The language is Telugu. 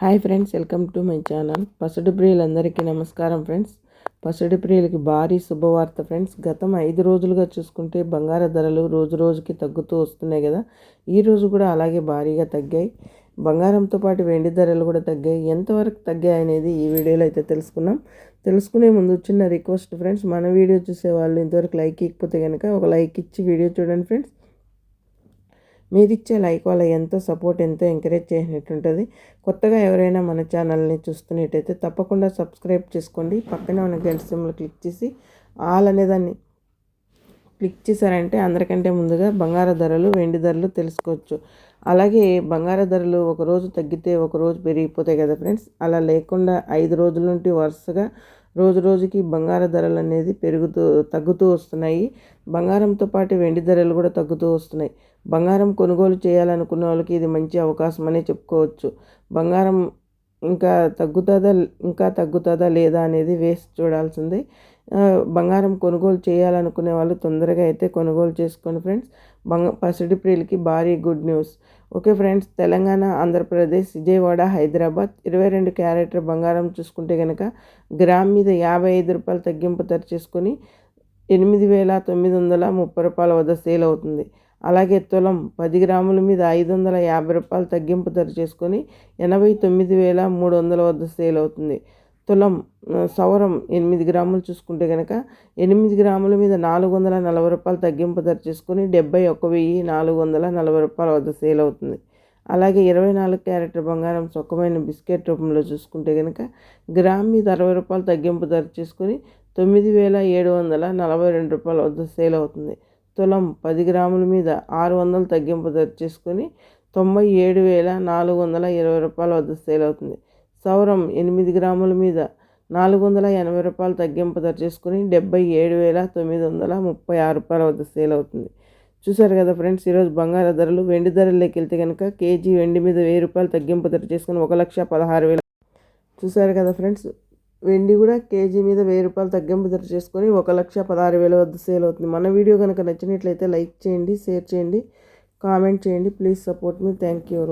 Hi friends welcome to my channel. పసుడు ప్రియులందరికీ నమస్కారం ఫ్రెండ్స్. పసుడు ప్రియులకి భారీ శుభవార్త ఫ్రెండ్స్. గతం ఐదు రోజులుగా చూసుకుంటే బంగార ధరలు రోజు రోజుకి తగ్గుతూ వస్తున్నాయి కదా. ఈ రోజు కూడా అలాగే భారీగా తగ్గాయి. బంగారంతో పాటు వెండి ధరలు కూడా తగ్గాయి. ఎంతవరకు తగ్గాయి అనేది ఈ వీడియోలో అయితే తెలుసుకున్నాం తెలుసుకునే ముందు చిన్న రిక్వెస్ట్ ఫ్రెండ్స్ మన వీడియో చూసే వాళ్ళు ఇంతవరకు లైక్ ఇకపోతే కనుక ఒక లైక్ ఇచ్చి వీడియో చూడండి ఫ్రెండ్స్. మీరిచ్చే లైక్ వల్ల ఎంతో సపోర్ట్ ఎంతో ఎంకరేజ్ చేసినట్టుంటుంది. కొత్తగా ఎవరైనా మన ఛానల్ని చూస్తున్నట్టయితే తప్పకుండా సబ్స్క్రైబ్ చేసుకోండి. పక్కనే ఉన్న గెల్ సిమ్లు క్లిక్ చేసి ఆల్ అనేదాన్ని క్లిక్ చేశారంటే అందరికంటే ముందుగా బంగార ధరలు వెండి ధరలు తెలుసుకోవచ్చు. అలాగే బంగార ధరలు ఒకరోజు తగ్గితే ఒకరోజు పెరిగిపోతాయి కదా ఫ్రెండ్స్. అలా లేకుండా ఐదు రోజుల నుండి వరుసగా రోజు రోజుకి బంగార ధరలు అనేది పెరుగుతూ తగ్గుతూ వస్తున్నాయి. బంగారంతో పాటు వెండి ధరలు కూడా తగ్గుతూ వస్తున్నాయి. బంగారం కొనుగోలు చేయాలనుకున్న వాళ్ళకి ఇది మంచి అవకాశం అనే చెప్పుకోవచ్చు. బంగారం ఇంకా తగ్గుతుందా ఇంకా తగ్గుతుందా లేదా అనేది వేసి చూడాల్సిందే. బంగారం కొనుగోలు చేయాలనుకునే వాళ్ళు తొందరగా అయితే కొనుగోలు చేసుకోండి ఫ్రెండ్స్. బంగ పసిడి ప్రియులకి భారీ good news. Okay friends Telangana Andhra Pradesh Vijayawada Hyderabad ఇరవై రెండు క్యారెటర్ బంగారం చూసుకుంటే కనుక గ్రామ్ మీద యాభై ఐదు రూపాయలు తగ్గింపు ధర చేసుకొని ఎనిమిది వేల తొమ్మిది వందల ముప్పై రూపాయల వద్ద సేల్ అవుతుంది. అలాగే తులం పది గ్రాముల మీద ఐదు వందల యాభై రూపాయలు తగ్గింపు ధర చేసుకొని ఎనభై తొమ్మిది వేల మూడు వందల వద్ద సేల్ అవుతుంది. తులం సవరం ఎనిమిది గ్రాములు చూసుకుంటే కనుక ఎనిమిది గ్రాముల మీద నాలుగు వందల నలభై రూపాయలు తగ్గింపు ధర చేసుకొని డెబ్బై ఒక్క వెయ్యి నాలుగు వందల నలభై రూపాయల వద్ద సేల్ అవుతుంది. అలాగే ఇరవై నాలుగు క్యారెట్ బంగారం సుఖమైన బిస్కెట్ రూపంలో చూసుకుంటే కనుక గ్రామ్ మీద అరవై రూపాయలు తగ్గింపు ధర చేసుకొని తొమ్మిది వేల ఏడు వందల నలభై రెండు రూపాయల వద్ద సేల్ అవుతుంది. తులం పది గ్రాముల మీద ఆరు వందలు తగ్గింపు ధర చేసుకొని తొంభై ఏడు వేల నాలుగు వందల ఇరవై రూపాయల వద్ద సేల్ అవుతుంది. సౌరం ఎనిమిది గ్రాముల మీద నాలుగు వందల ఎనభై రూపాయలు తగ్గింపు ధర చేసుకుని డెబ్బై ఏడు వేల తొమ్మిది వందల ముప్పై ఆరు రూపాయల వద్ద సేల్ అవుతుంది. చూసారు కదా ఫ్రెండ్స్ ఈరోజు బంగారు ధరలు వెండి ధరల్లోకి వెళ్తే కనుక కేజీ వెండి మీద వెయ్యి రూపాయలు తగ్గింపు ధర చేసుకుని ఒక లక్ష పదహారు వేల చూసారు కదా ఫ్రెండ్స్ వెండి కూడా కేజీ మీద వెయ్యి రూపాయలు తగ్గింపు ధర చేసుకొని ఒక లక్ష పదహారు వేల వద్ద సేల్ అవుతుంది. మన వీడియో కనుక నచ్చినట్లయితే లైక్ చేయండి షేర్ చేయండి కామెంట్ చేయండి. Please support me. Thank you.